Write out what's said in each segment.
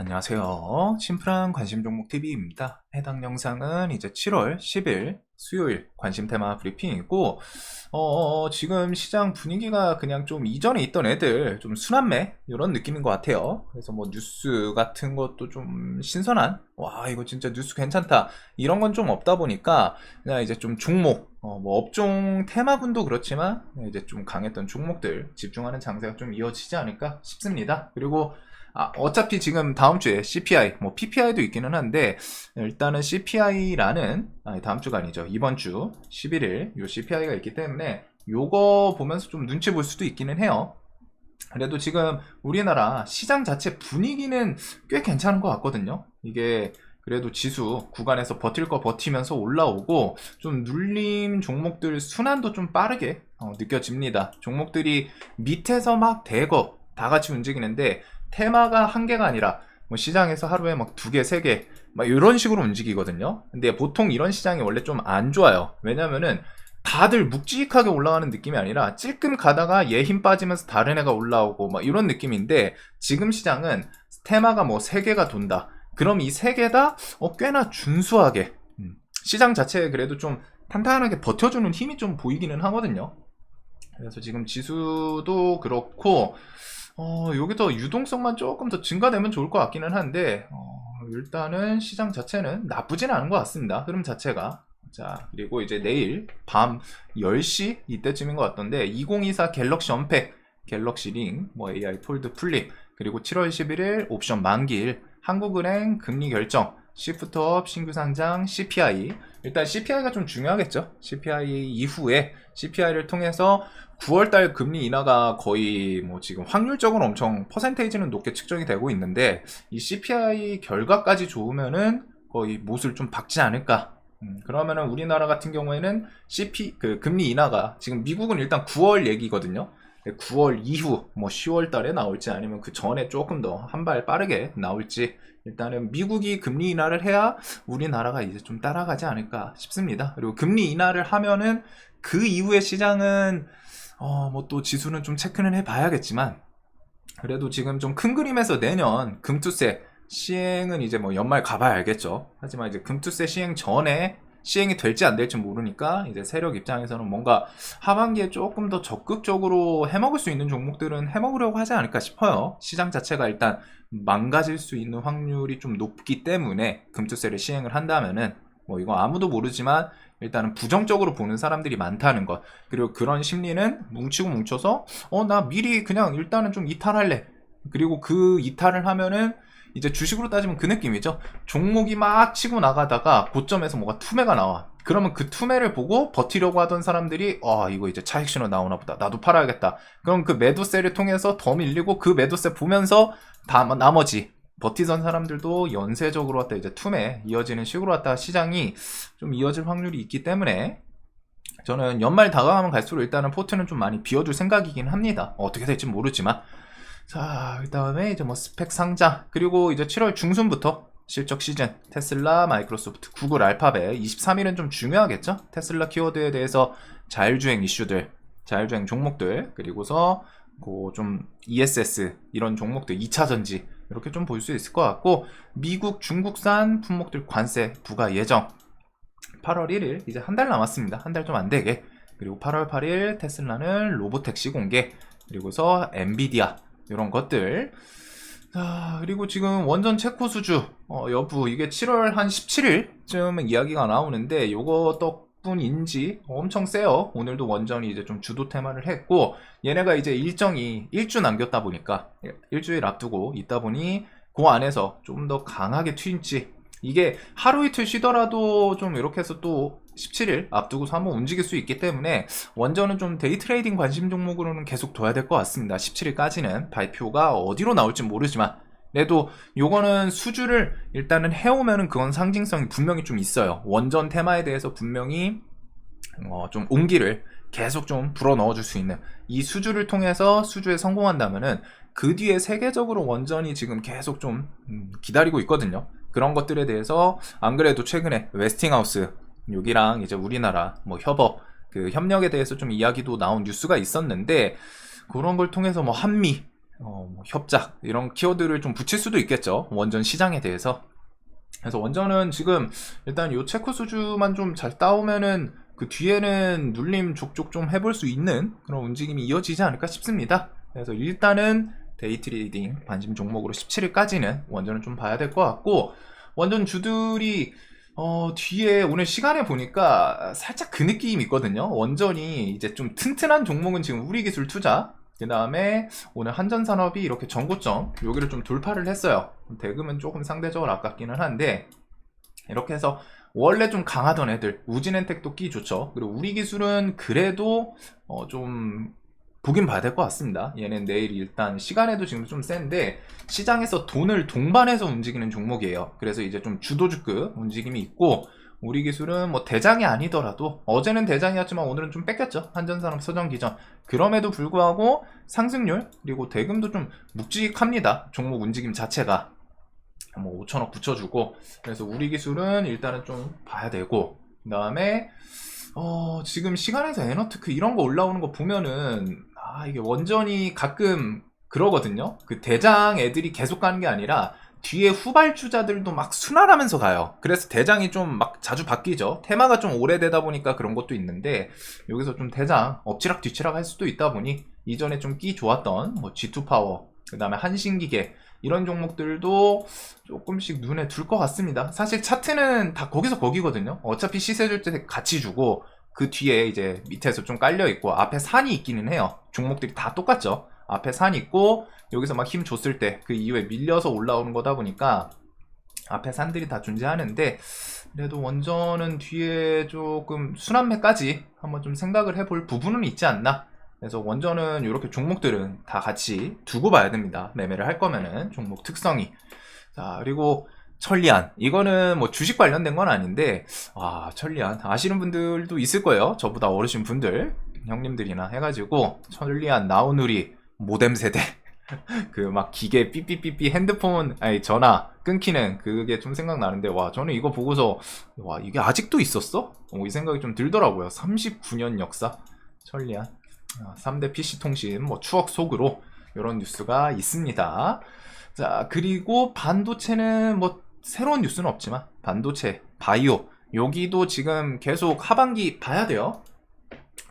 안녕하세요. 심플한 관심 종목 TV입니다. 해당 영상은 이제 7월 10일 수요일 관심 테마 브리핑이고, 어, 지금 시장 분위기가 그냥 좀 이전에 있던 애들 좀 순환매 이런 느낌인 것 같아요. 그래서 뭐 뉴스 같은 것도 좀 신선한, 와, 이거 진짜 뉴스 괜찮다. 이런 건 좀 없다 보니까 그냥 이제 좀 종목, 어, 뭐 업종 테마군도 그렇지만 이제 좀 강했던 종목들 집중하는 장세가 좀 이어지지 않을까 싶습니다. 그리고 아, 어차피 지금 다음 주에 CPI, 뭐 PPI도 있기는 한데 일단은 CPI라는 아니 다음 주가 아니죠. 이번 주 11일 요 CPI가 있기 때문에 요거 보면서 좀 눈치 볼 수도 있기는 해요. 그래도 지금 우리나라 시장 자체 분위기는 꽤 괜찮은 것 같거든요. 이게 그래도 지수 구간에서 버틸 거 버티면서 올라오고 좀 눌림 종목들 순환도 좀 빠르게 어, 느껴집니다. 종목들이 밑에서 막 대거 다 같이 움직이는데 테마가 한 개가 아니라 뭐 시장에서 하루에 막 두 개, 세 개, 막 이런 식으로 움직이거든요. 근데 보통 이런 시장이 원래 좀 안 좋아요. 왜냐면은 다들 묵직하게 올라가는 느낌이 아니라 찔끔 가다가 얘 힘 빠지면서 다른 애가 올라오고 막 이런 느낌인데 지금 시장은 테마가 뭐 세 개가 돈다. 그럼 이 세 개다 어, 꽤나 준수하게 음, 시장 자체에 그래도 좀 탄탄하게 버텨주는 힘이 좀 보이기는 하거든요. 그래서 지금 지수도 그렇고 어, 여기서 유동성만 조금 더 증가되면 좋을 것 같기는 한데, 어, 일단은 시장 자체는 나쁘진 않은 것 같습니다. 흐름 자체가. 자, 그리고 이제 내일 밤 10시 이때쯤인 것 같던데, 2024 갤럭시 언팩, 갤럭시 링, 뭐 AI 폴드 플립, 그리고 7월 11일 옵션 만기일, 한국은행 금리 결정, 시프트업 신규 상장 CPI 일단 CPI가 좀 중요하겠죠? CPI 이후에 CPI를 통해서 9월달 금리 인하가 거의 뭐 지금 확률적으로 엄청 퍼센테이지는 높게 측정이 되고 있는데 이 CPI 결과까지 좋으면은 거의 못을 좀 박지 않을까. 음, 그러면은 우리나라 같은 경우에는 CP 그 금리 인하가 지금 미국은 일단 9월 얘기거든요. 9월 이후 뭐 10월 달에 나올지 아니면 그 전에 조금 더 한 발 빠르게 나올지 일단은 미국이 금리 인하를 해야 우리나라가 이제 좀 따라가지 않을까 싶습니다. 그리고 금리 인하를 하면은 그 이후의 시장은 어 뭐 또 지수는 좀 체크는 해 봐야겠지만 그래도 지금 좀 큰 그림에서 내년 금투세 시행은 이제 뭐 연말 가봐야 알겠죠. 하지만 이제 금투세 시행 전에 시행이 될지 안 될지 모르니까 이제 세력 입장에서는 뭔가 하반기에 조금 더 적극적으로 해먹을 수 있는 종목들은 해먹으려고 하지 않을까 싶어요. 시장 자체가 일단 망가질 수 있는 확률이 좀 높기 때문에 금투세를 시행을 한다면은 뭐 이거 아무도 모르지만 일단은 부정적으로 보는 사람들이 많다는 것 그리고 그런 심리는 뭉치고 뭉쳐서 어 나 미리 그냥 일단은 좀 이탈할래 그리고 그 이탈을 하면은 이제 주식으로 따지면 그 느낌이죠. 종목이 막 치고 나가다가 고점에서 뭐가 투매가 나와. 그러면 그 투매를 보고 버티려고 하던 사람들이 아 이거 이제 차익 신호 나오나 보다. 나도 팔아야겠다. 그럼 그 매도세를 통해서 더 밀리고 그 매도세 보면서 다 나머지 버티던 사람들도 연쇄적으로 왔다 이제 투매 이어지는 식으로 왔다 시장이 좀 이어질 확률이 있기 때문에 저는 연말 다가가면 갈수록 일단은 포트는 좀 많이 비워둘 생각이긴 합니다. 어떻게 될지 모르지만 자, 그 다음에 이제 뭐 스펙 상장, 그리고 이제 7월 중순부터 실적 시즌, 테슬라, 마이크로소프트, 구글, 알파벳, 23일은 좀 중요하겠죠? 테슬라 키워드에 대해서 자율주행 이슈들, 자율주행 종목들, 그리고서 그좀 ESS 이런 종목들, 2차 전지 이렇게 좀 볼 수 있을 것 같고 미국, 중국산 품목들 관세 부과 예정. 8월 1일 이제 한 달 남았습니다. 한 달 좀 안 되게. 그리고 8월 8일 테슬라는 로보택시 공개. 그리고서 엔비디아 이런 것들. 자, 그리고 지금 원전 체코 수주 어, 여부 이게 7월 한 17일쯤 이야기가 나오는데 요거 덕분인지 엄청 세요. 오늘도 원전이 이제 좀 주도 테마를 했고 얘네가 이제 일정이 일주 남겼다 보니까 일주일 앞두고 있다 보니 그 안에서 좀 더 강하게 튀인지 이게 하루 이틀 쉬더라도 좀 이렇게 해서 또 17일 앞두고서 한번 움직일 수 있기 때문에 원전은 좀 데이 트레이딩 관심 종목으로는 계속 둬야 될 것 같습니다. 17일까지는 발표가 어디로 나올지 모르지만 그래도 요거는 수주를 일단은 해오면은 그건 상징성이 분명히 좀 있어요. 원전 테마에 대해서 분명히 어, 좀 온기를 계속 좀 불어 넣어줄 수 있는 이 수주를 통해서 수주에 성공한다면은 그 뒤에 세계적으로 원전이 지금 계속 좀 음, 기다리고 있거든요. 그런 것들에 대해서 안 그래도 최근에 웨스팅하우스 여기랑 이제 우리나라 뭐 협업 그 협력에 대해서 좀 이야기도 나온 뉴스가 있었는데 그런 걸 통해서 뭐 한미 어, 뭐 협작 이런 키워드를 좀 붙일 수도 있겠죠. 원전 시장에 대해서. 그래서 원전은 지금 일단 요 체코 수주만 좀 잘 따오면은 그 뒤에는 눌림 족족 좀 해볼 수 있는 그런 움직임이 이어지지 않을까 싶습니다. 그래서 일단은 데이 트레이딩 관심 종목으로 17일까지는 원전을 좀 봐야 될 것 같고 원전 주들이 어, 뒤에 오늘 시간에 보니까 살짝 그 느낌이 있거든요. 원전이 이제 좀 튼튼한 종목은 지금 우리 기술 투자, 그 다음에 오늘 한전산업이 이렇게 전고점, 여기를 좀 돌파를 했어요. 대금은 조금 상대적으로 아깝기는 한데, 이렇게 해서 원래 좀 강하던 애들, 우진엔텍도 끼 좋죠. 그리고 우리 기술은 그래도 어, 좀 보긴 봐야 될 것 같습니다. 얘는 내일 일단 시간에도 지금 좀 센데 시장에서 돈을 동반해서 움직이는 종목이에요. 그래서 이제 좀 주도주급 움직임이 있고 우리 기술은 뭐 대장이 아니더라도 어제는 대장이었지만 오늘은 좀 뺏겼죠. 한전산업 서정 기전. 그럼에도 불구하고 상승률 그리고 대금도 좀 묵직합니다. 종목 움직임 자체가 뭐 5천억 붙여주고 그래서 우리 기술은 일단은 좀 봐야 되고 그 다음에 어, 지금 시간에서 에너트크 이런 거 올라오는 거 보면은 아, 이게 원전이 가끔 그러거든요. 그 대장 애들이 계속 가는 게 아니라 뒤에 후발주자들도 막 순환하면서 가요. 그래서 대장이 좀 막 자주 바뀌죠. 테마가 좀 오래되다 보니까 그런 것도 있는데 여기서 좀 대장 엎치락 뒤치락 할 수도 있다 보니 이전에 좀 끼 좋았던 뭐 G2 파워, 그 다음에 한신기계 이런 종목들도 조금씩 눈에 둘 것 같습니다. 사실 차트는 다 거기서 거기거든요. 어차피 시세 줄 때 같이 주고 그 뒤에 이제 밑에서 좀 깔려 있고 앞에 산이 있기는 해요. 종목들이 다 똑같죠. 앞에 산 있고 여기서 막 힘 줬을 때 그 이후에 밀려서 올라오는 거다 보니까 앞에 산들이 다 존재하는데 그래도 원전은 뒤에 조금 순환매까지 한번 좀 생각을 해볼 부분은 있지 않나 그래서 원전은 이렇게 종목들은 다 같이 두고 봐야 됩니다 매매를 할 거면은 종목 특성이 자 그리고 천리안. 이거는 뭐 주식 관련된 건 아닌데 와 천리안. 아시는 분들도 있을 거예요. 저보다 어르신 분들 형님들이나 해가지고 천리안 나우누리 모뎀 세대. 그 막 기계 삐삐삐삐 핸드폰 아니 전화 끊기는 그게 좀 생각나는데 와 저는 이거 보고서 와 이게 아직도 있었어? 어, 이 생각이 좀 들더라고요. 39년 역사. 천리안. 3대 PC통신 뭐 추억 속으로 이런 뉴스가 있습니다. 자 그리고 반도체는 뭐 새로운 뉴스는 없지만 반도체 바이오 여기도 지금 계속 하반기 봐야 돼요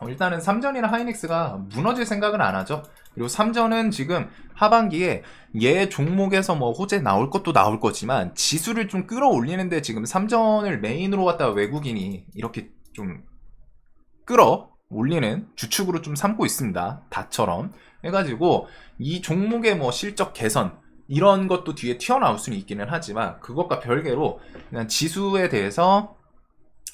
어, 일단은 삼전이나 하이닉스가 무너질 생각은 안 하죠. 그리고 삼전은 지금 하반기에 얘 종목에서 뭐 호재 나올 것도 나올 거지만 지수를 좀 끌어올리는데 지금 삼전을 메인으로 갖다가 외국인이 이렇게 좀 끌어 올리는 주축으로 좀 삼고 있습니다. 다처럼 해가지고 이 종목의 뭐 실적 개선 이런 것도 뒤에 튀어나올 수는 있기는 하지만 그것과 별개로 그냥 지수에 대해서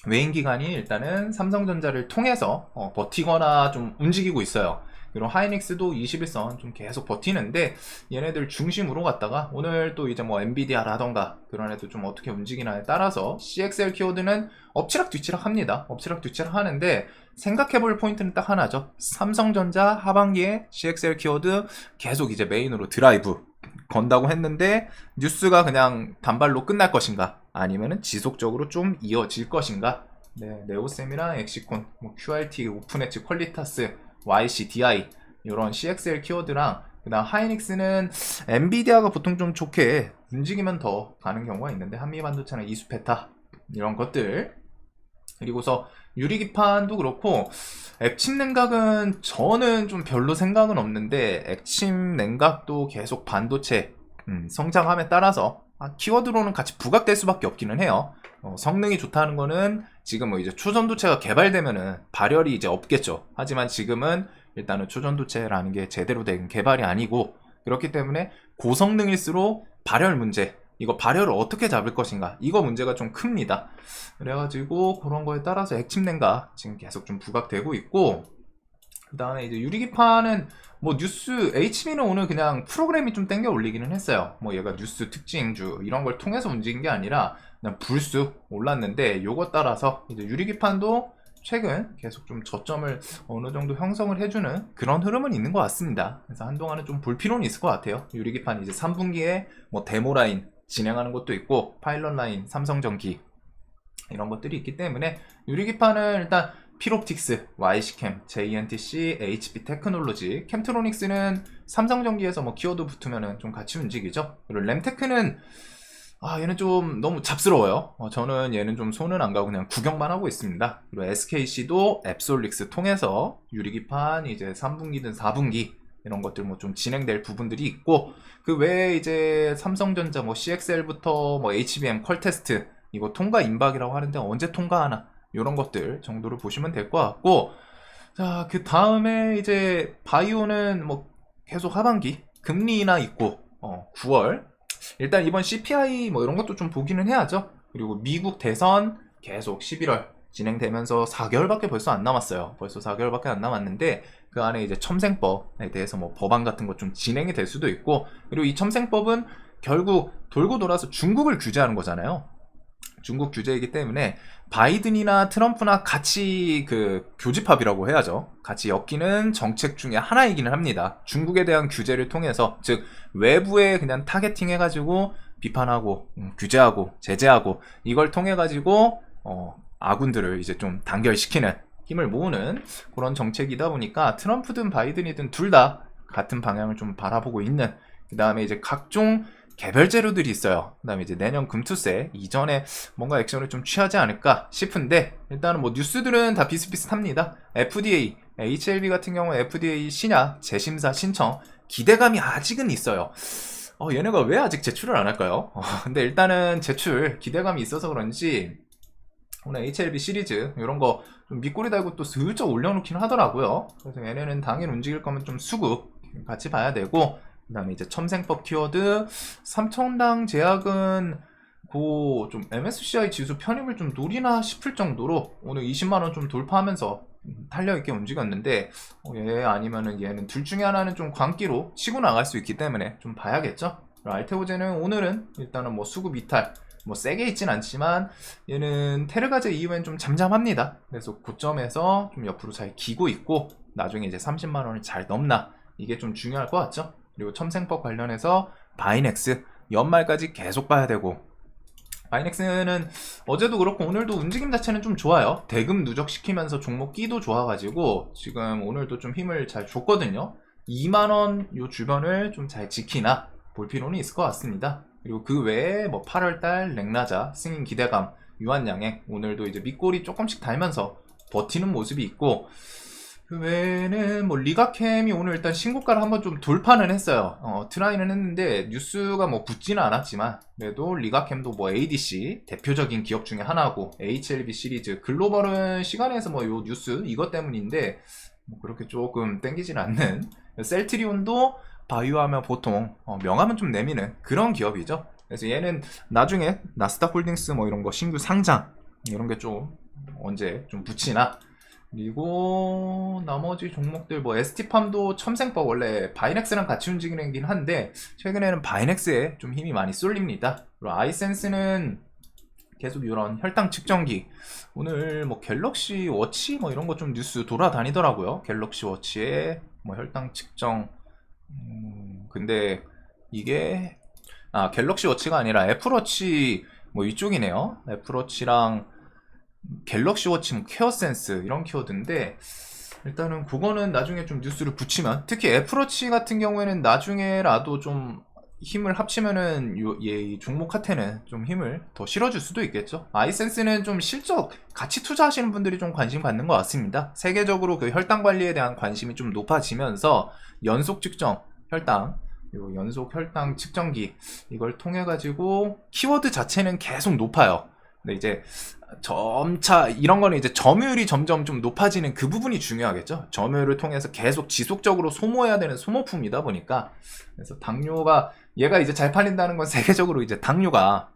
외인 기관이 일단은 삼성전자를 통해서 어, 버티거나 좀 움직이고 있어요. 그리고 하이닉스도 21선 좀 계속 버티는데 얘네들 중심으로 갔다가 오늘 또 이제 뭐 엔비디아라던가 그런 애도 좀 어떻게 움직이나에 따라서 CXL 키워드는 엎치락 뒤치락 합니다. 엎치락 뒤치락 하는데 생각해 볼 포인트는 딱 하나죠. 삼성전자 하반기에 CXL 키워드 계속 이제 메인으로 드라이브 건다고 했는데 뉴스가 그냥 단발로 끝날 것인가? 아니면은 지속적으로 좀 이어질 것인가? 네, 네오셈이랑 엑시콘, 뭐 QRT, 오픈엣지, 퀄리타스, YC, DI 이런 CXL 키워드랑 그다음 하이닉스는 엔비디아가 보통 좀 좋게 움직이면 더 가는 경우가 있는데 한미 반도체나 이수페타 이런 것들 그리고서 유리기판도 그렇고 액침 냉각은 저는 좀 별로 생각은 없는데 액침 냉각도 계속 반도체 음, 성장함에 따라서 아, 키워드로는 같이 부각될 수밖에 없기는 해요. 어, 성능이 좋다는 거는 지금 뭐 이제 초전도체가 개발되면은 발열이 이제 없겠죠. 하지만 지금은 일단은 초전도체라는 게 제대로 된 개발이 아니고 그렇기 때문에 고성능일수록 발열 문제 이거 발열을 어떻게 잡을 것인가 이거 문제가 좀 큽니다 그래가지고 그런 거에 따라서 액침냉각 지금 계속 좀 부각되고 있고 그 다음에 이제 유리기판은 뭐 뉴스 HB는 오늘 그냥 프로그램이 좀 땡겨 올리기는 했어요 뭐 얘가 뉴스 특징주 이런 걸 통해서 움직인 게 아니라 그냥 불쑥 올랐는데 요거 따라서 이제 유리기판도 최근 계속 좀 저점을 어느 정도 형성을 해주는 그런 흐름은 있는 것 같습니다. 그래서 한동안은 좀 볼 필요는 있을 것 같아요. 유리기판 이제 3분기에 뭐 데모 라인 진행하는 것도 있고 파일럿 라인 삼성전기 이런 것들이 있기 때문에 유리기판은 일단 피롭틱스, YC캠, JNTC, HP 테크놀로지, 캠트로닉스는 삼성전기에서 뭐 키워드 붙으면은 좀 같이 움직이죠. 그리고 램테크는 아 얘는 좀 너무 잡스러워요. 어, 저는 얘는 좀 손은 안 가고 그냥 구경만 하고 있습니다. 그리고 SKC도 앱솔릭스 통해서 유리기판 이제 3분기든 4분기 이런 것들 뭐 좀 진행될 부분들이 있고 그 외에 이제 삼성전자 뭐 CXL부터 뭐 HBM 퀄 테스트 이거 통과 임박이라고 하는데 언제 통과하나 이런 것들 정도로 보시면 될 것 같고 자 그 다음에 이제 바이오는 뭐 계속 하반기 금리 인하 있고 어 9월. 일단 이번 CPI 뭐 이런 것도 좀 보기는 해야죠. 그리고 미국 대선 계속 11월 진행되면서 4개월밖에 벌써 안 남았어요 벌써 4개월밖에 안 남았는데 그 안에 이제 첨생법에 대해서 뭐 법안 같은 것 좀 진행이 될 수도 있고 그리고 이 첨생법은 결국 돌고 돌아서 중국을 규제하는 거잖아요 중국 규제이기 때문에 바이든이나 트럼프나 같이 그 교집합이라고 해야죠. 같이 엮이는 정책 중에 하나이기는 합니다. 중국에 대한 규제를 통해서 즉 외부에 그냥 타겟팅 해가지고 비판하고 음, 규제하고 제재하고 이걸 통해 가지고 어, 아군들을 이제 좀 단결시키는 힘을 모으는 그런 정책이다 보니까 트럼프든 바이든이든 둘 다 같은 방향을 좀 바라보고 있는 그 다음에 이제 각종 개별 재료들이 있어요. 그 다음에 이제 내년 금투세 이전에 뭔가 액션을 좀 취하지 않을까 싶은데 일단은 뭐 뉴스들은 다 비슷비슷합니다. FDA, HLB 같은 경우 FDA 신약 재심사 신청 기대감이 아직은 있어요. 어, 얘네가 왜 아직 제출을 안 할까요? 어, 근데 일단은 제출 기대감이 있어서 그런지 오늘 HLB 시리즈 이런 거 좀 밑꼬리 달고 또 슬쩍 올려놓긴 하더라고요. 그래서 얘네는 당일 움직일 거면 좀 수급 같이 봐야 되고 그 다음에 이제 첨생법 키워드 삼천당 제약은 그좀 MSCI 지수 편입을 좀 노리나 싶을 정도로 오늘 20만원 좀 돌파하면서 탄력있게 움직였는데 어, 얘 아니면은 얘는 둘 중에 하나는 좀 광기로 치고 나갈 수 있기 때문에 좀 봐야겠죠 알테오제는 오늘은 일단은 뭐 수급 이탈 뭐 세게 있진 않지만 얘는 테르가제 이후엔 좀 잠잠합니다 그래서 고점에서 좀 옆으로 잘 기고 있고 나중에 이제 30만 원을 잘 넘나 이게 좀 중요할 것 같죠 그리고 첨생법 관련해서 바이넥스 연말까지 계속 봐야 되고 바이넥스는 어제도 그렇고 오늘도 움직임 자체는 좀 좋아요. 대금 누적시키면서 종목 끼도 좋아가지고 지금 오늘도 좀 힘을 잘 줬거든요. 2만원 요 주변을 좀 잘 지키나 볼 필요는 있을 것 같습니다. 그리고 그 외에 뭐 8월달 렉나자 승인 기대감 유한양행 오늘도 이제 밑골이 조금씩 달면서 버티는 모습이 있고 그 외에는 뭐 리가캠이 오늘 일단 신고가를 한번 좀 돌파는 했어요. 어, 트라이는 했는데 뉴스가 뭐 붙지는 않았지만 그래도 리가캠도 뭐 ADC 대표적인 기업 중에 하나고 HLB 시리즈 글로벌은 시간에서 뭐 요 뉴스 이것 때문인데 뭐 그렇게 조금 땡기진 않는 셀트리온도 바이오 하면 보통 어, 명함은 좀 내미는 그런 기업이죠. 그래서 얘는 나중에 나스닥 홀딩스 뭐 이런 거 신규 상장 이런 게 좀 언제 좀 붙이나 그리고 나머지 종목들 뭐 ST팜도 첨생법 원래 바이넥스랑 같이 움직이긴 한데 최근에는 바이넥스에 좀 힘이 많이 쏠립니다. 그리고 아이센스는 계속 이런 혈당 측정기 오늘 뭐 갤럭시 워치 뭐 이런 거 좀 뉴스 돌아다니더라고요. 갤럭시 워치에 뭐 혈당 측정 음, 근데 이게 아 갤럭시 워치가 아니라 애플워치 뭐 이쪽이네요. 애플워치랑 갤럭시 워치 뭐 케어 센스 이런 키워드인데 일단은 그거는 나중에 좀 뉴스를 붙이면 특히 애플워치 같은 경우에는 나중에라도 좀 힘을 합치면은 요, 얘 종목 한테는 좀 힘을 더 실어줄 수도 있겠죠. 아이센스는 좀 실적 같이 투자하시는 분들이 좀 관심 받는 것 같습니다. 세계적으로 그 혈당 관리에 대한 관심이 좀 높아지면서 연속 측정 혈당 그리고 연속 혈당 측정기 이걸 통해 가지고 키워드 자체는 계속 높아요. 근데 이제 점차 이런 거는 이제 점유율이 점점 좀 높아지는 그 부분이 중요하겠죠. 점유율을 통해서 계속 지속적으로 소모해야 되는 소모품이다 보니까 그래서 당뇨가 얘가 이제 잘 팔린다는 건 세계적으로 이제 당뇨가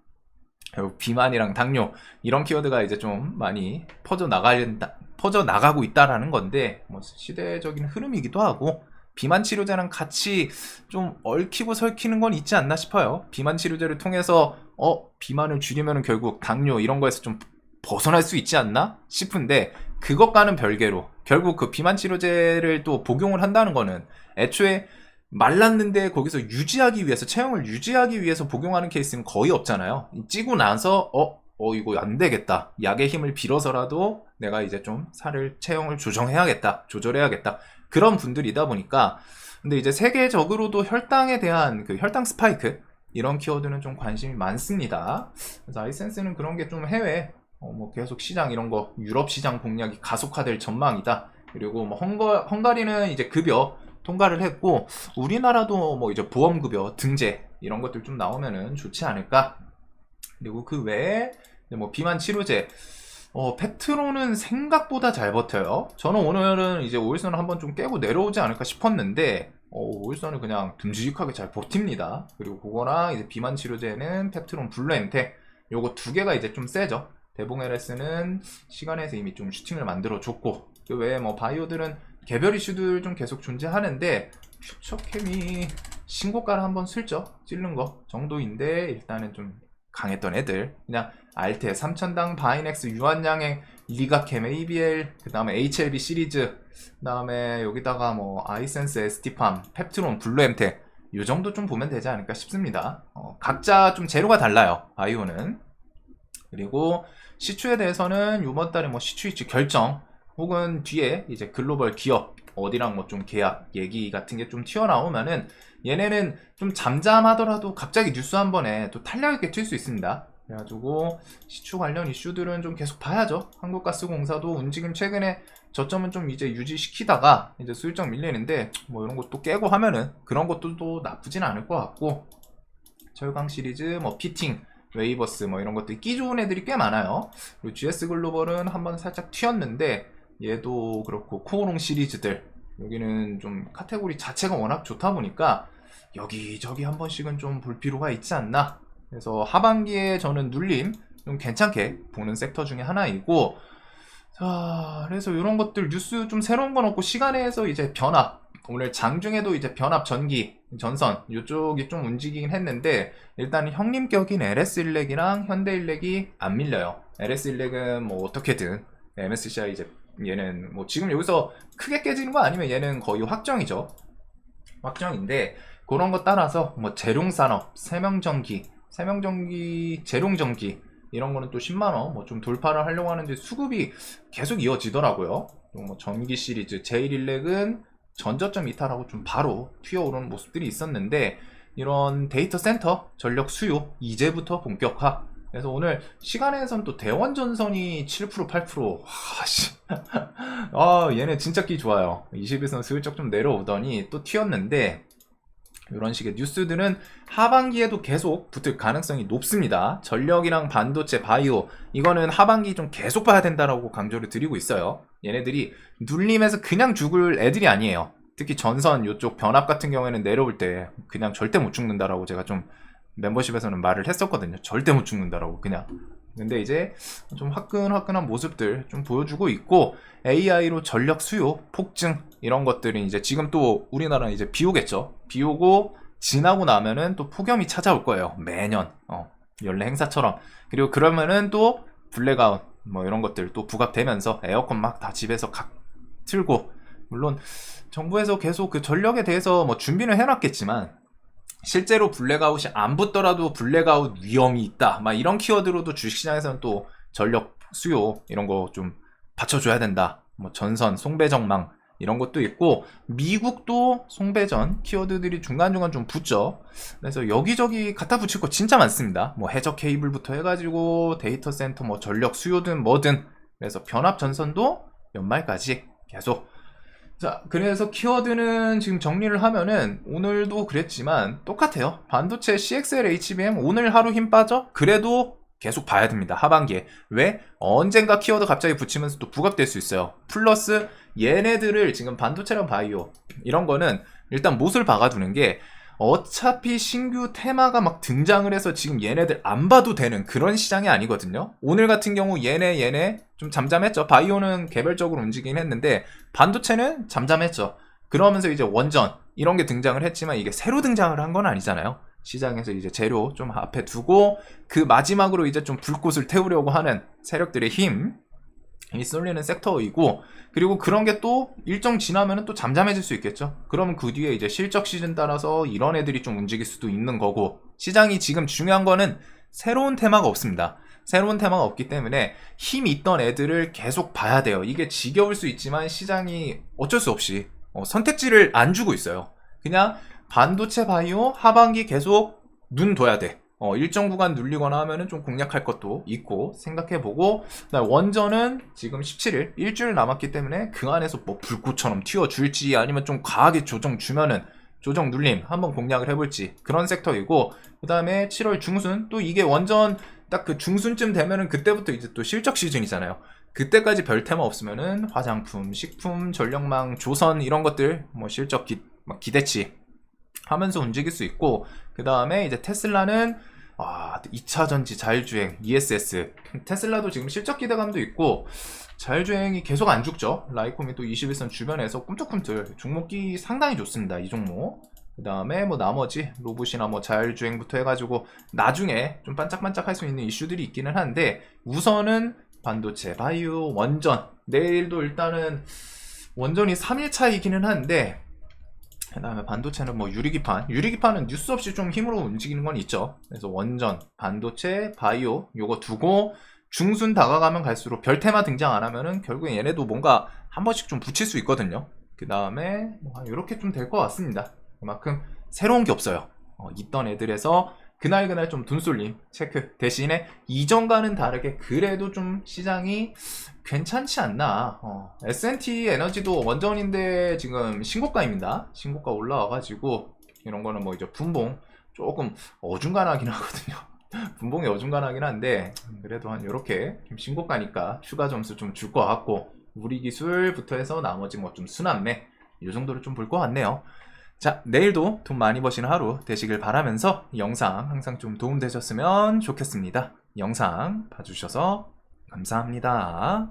비만이랑 당뇨 이런 키워드가 이제 좀 많이 퍼져 나가다 퍼져 나가고 있다라는 건데 뭐 시대적인 흐름이기도 하고 비만 치료제랑 같이 좀 얽히고 설키는 건 있지 않나 싶어요. 비만 치료제를 통해서 어 비만을 줄이면 결국 당뇨 이런 거에서 좀 벗어날 수 있지 않나 싶은데 그것과는 별개로 결국 그 비만 치료제를 또 복용을 한다는 거는 애초에 말랐는데 거기서 유지하기 위해서 체형을 유지하기 위해서 복용하는 케이스는 거의 없잖아요. 찌고 나서 어 어 이거 안 되겠다 약의 힘을 빌어서라도 내가 이제 좀 살을 체형을 조정해야겠다 조절해야겠다 그런 분들이다 보니까 근데 이제 세계적으로도 혈당에 대한 그 혈당 스파이크 이런 키워드는 좀 관심이 많습니다. 그래서 아이센스는 그런 게 좀 해외 어, 뭐 계속 시장 이런 거 유럽 시장 공략이 가속화될 전망이다. 그리고 뭐 헝가, 헝가리는 이제 급여 통과를 했고 우리나라도 뭐 이제 보험급여 등재 이런 것들 좀 나오면은 좋지 않을까. 그리고 그 외에 뭐 비만 치료제 어, 페트로는 생각보다 잘 버텨요. 저는 오늘은 이제 오일선을 한번 좀 깨고 내려오지 않을까 싶었는데, 어, 오일선을 그냥 듬직하게 잘 버팁니다. 그리고 그거랑 이제 비만 치료제는 페트론 블루엔테, 요거 두 개가 이제 좀 세죠. 대봉 LS는 시간에서 이미 좀 슈팅을 만들어 줬고, 그 외에 뭐 바이오들은 개별 이슈들 좀 계속 존재하는데, 퓨처캠이 신고가를 한번 슬쩍 찌른 거 정도인데, 일단은 좀 강했던 애들, 그냥 알테, 3000당, 바이넥스, 유한양행, 리가캠, ABL, 그 다음에 HLB 시리즈, 그 다음에 여기다가 뭐 아이센스, ST팜, 펩트론, 블루엠텍 이 정도 좀 보면 되지 않을까 싶습니다. 어, 각자 좀 재료가 달라요. 바이오는. 그리고 시추에 대해서는 이번 달에 뭐 시추 이츠 결정 혹은 뒤에 이제 글로벌 기업 어디랑 뭐 좀 계약 얘기 같은 게 좀 튀어나오면은 얘네는 좀 잠잠하더라도 갑자기 뉴스 한 번에 또 탄력 있게 튈 수 있습니다. 그래가지고 시추 관련 이슈들은 좀 계속 봐야죠. 한국가스공사도 움직임 최근에 저점은 좀 이제 유지시키다가 이제 수일정 밀리는데 뭐 이런 것도 깨고 하면은 그런 것도 또 나쁘진 않을 것 같고 철강 시리즈 뭐 피팅 웨이버스 뭐 이런 것들 끼 좋은 애들이 꽤 많아요. 그리고 GS 글로벌은 한번 살짝 튀었는데 얘도 그렇고 코오롱 시리즈들 여기는 좀 카테고리 자체가 워낙 좋다 보니까 여기저기 한 번씩은 좀 볼 필요가 있지 않나. 그래서 하반기에 저는 눌림 좀 괜찮게 보는 섹터 중에 하나이고 자 그래서 이런 것들 뉴스 좀 새로운 건 없고 시간에서 이제 변압 오늘 장중에도 이제 변압 전기 전선 이쪽이 좀 움직이긴 했는데 일단 형님격인 LS1렉이랑 현대 일렉이 안 밀려요. LS1렉은 뭐 어떻게든 MSCI 이제 얘는 뭐 지금 여기서 크게 깨지는 거 아니면 얘는 거의 확정이죠 확정인데 그런 거 따라서 뭐 재룡산업, 세명전기, 세명전기, 재룡전기 이런 거는 또 10만 원 뭐 좀 돌파를 하려고 하는데 수급이 계속 이어지더라고요. 또뭐 전기 시리즈 제일일렉은 전저점 이탈하고 좀 바로 튀어오르는 모습들이 있었는데 이런 데이터 센터 전력 수요 이제부터 본격화. 그래서 오늘 시간에선 또 대원 전선이 7% 8% 와, 씨. 아, 얘네 진짜 끼 좋아요. 20에서는 슬쩍 좀 내려오더니 또 튀었는데 이런 식의 뉴스들은 하반기에도 계속 붙을 가능성이 높습니다. 전력이랑 반도체, 바이오 이거는 하반기 좀 계속 봐야 된다라고 강조를 드리고 있어요. 얘네들이 눌림에서 그냥 죽을 애들이 아니에요. 특히 전선 이쪽 변압 같은 경우에는 내려올 때 그냥 절대 못 죽는다라고 제가 좀 멤버십에서는 말을 했었거든요. 절대 못 죽는다라고 그냥. 근데 이제 좀 화끈화끈한 모습들 좀 보여주고 있고 AI로 전력 수요 폭증 이런 것들이 이제 지금 또 우리나라는 이제 비 오겠죠. 비 오고 지나고 나면은 또 폭염이 찾아올 거예요. 매년 어, 연례 행사처럼. 그리고 그러면은 또 블랙아웃 뭐 이런 것들 또 부각되면서 에어컨 막 다 집에서 각 틀고 물론 정부에서 계속 그 전력에 대해서 뭐 준비는 해놨겠지만 실제로 블랙아웃이 안 붙더라도 블랙아웃 위험이 있다. 막 이런 키워드로도 주식시장에서는 또 전력 수요 이런 거 좀 받쳐줘야 된다. 뭐 전선, 송배전망 이런 것도 있고 미국도 송배전 키워드들이 중간중간 좀 붙죠. 그래서 여기저기 갖다 붙일 거 진짜 많습니다. 뭐 해적 케이블부터 해가지고 데이터 센터 뭐 전력 수요든 뭐든 그래서 변압 전선도 연말까지 계속 자, 그래서 키워드는 지금 정리를 하면은 오늘도 그랬지만 똑같아요. 반도체 CXL HBM 오늘 하루 힘 빠져? 그래도 계속 봐야 됩니다. 하반기에. 왜? 언젠가 키워드 갑자기 붙이면서 또 부각될 수 있어요. 플러스 얘네들을 지금 반도체랑 바이오 이런 거는 일단 못을 박아두는 게 어차피 신규 테마가 막 등장을 해서 지금 얘네들 안 봐도 되는 그런 시장이 아니거든요. 오늘 같은 경우 얘네 얘네 좀 잠잠했죠. 바이오는 개별적으로 움직이긴 했는데 반도체는 잠잠했죠. 그러면서 이제 원전 이런 게 등장을 했지만 이게 새로 등장을 한 건 아니잖아요. 시장에서 이제 재료 좀 앞에 두고 그 마지막으로 이제 좀 불꽃을 태우려고 하는 세력들의 힘 이 쏠리는 섹터이고 그리고 그런 게 또 일정 지나면은 또 잠잠해질 수 있겠죠. 그러면 그 뒤에 이제 실적 시즌 따라서 이런 애들이 좀 움직일 수도 있는 거고 시장이 지금 중요한 거는 새로운 테마가 없습니다. 새로운 테마가 없기 때문에 힘 있던 애들을 계속 봐야 돼요. 이게 지겨울 수 있지만 시장이 어쩔 수 없이 어, 선택지를 안 주고 있어요. 그냥 반도체 바이오 하반기 계속 눈 둬야 돼. 어, 일정 구간 눌리거나 하면은 좀 공략할 것도 있고 생각해보고 원전은 지금 17일 일주일 남았기 때문에 그 안에서 뭐 불꽃처럼 튀어줄지 아니면 좀 과하게 조정 주면은 조정 눌림 한번 공략을 해볼지 그런 섹터이고 그 다음에 7월 중순 또 이게 원전 딱 그 중순쯤 되면은 그때부터 이제 또 실적 시즌이잖아요. 그때까지 별 테마 없으면은 화장품, 식품, 전력망, 조선 이런 것들 뭐 실적 기, 막 기대치 하면서 움직일 수 있고 그 다음에 이제 테슬라는 아, 2차 전지 자율주행 ESS 테슬라도 지금 실적 기대감도 있고 자율주행이 계속 안 죽죠. 라이콤이 또 21선 주변에서 꿈틀꿈틀 종목이 상당히 좋습니다 이 종목. 그 다음에 뭐 나머지 로봇이나 뭐 자율주행부터 해가지고 나중에 좀 반짝반짝 할 수 있는 이슈들이 있기는 한데 우선은 반도체, 바이오, 원전. 내일도 일단은 원전이 3일차이기는 한데 그 다음에 반도체는 뭐 유리기판. 유리기판은 뉴스 없이 좀 힘으로 움직이는 건 있죠. 그래서 원전, 반도체, 바이오 요거 두고 중순 다가가면 갈수록 별 테마 등장 안 하면은 결국에 얘네도 뭔가 한 번씩 좀 붙일 수 있거든요. 그 다음에 뭐 이렇게 좀 될 것 같습니다. 그만큼 새로운 게 없어요. 어, 있던 애들에서 그날그날 좀 돈쏠림 체크 대신에 이전과는 다르게 그래도 좀 시장이 괜찮지 않나. 어, S&T 에너지도 원전인데 지금 신고가입니다. 신고가 올라와가지고 이런 거는 뭐 이제 분봉 조금 어중간하긴 하거든요. 분봉이 어중간하긴 한데 그래도 한 요렇게 좀 신고가니까 추가 점수 좀 줄 것 같고 우리 기술부터 해서 나머지 뭐 좀 순환매 이 정도를 좀볼 것 같네요 자, 내일도 돈 많이 버시는 하루 되시길 바라면서 이 영상 항상 좀 도움되셨으면 좋겠습니다. 영상 봐주셔서 감사합니다.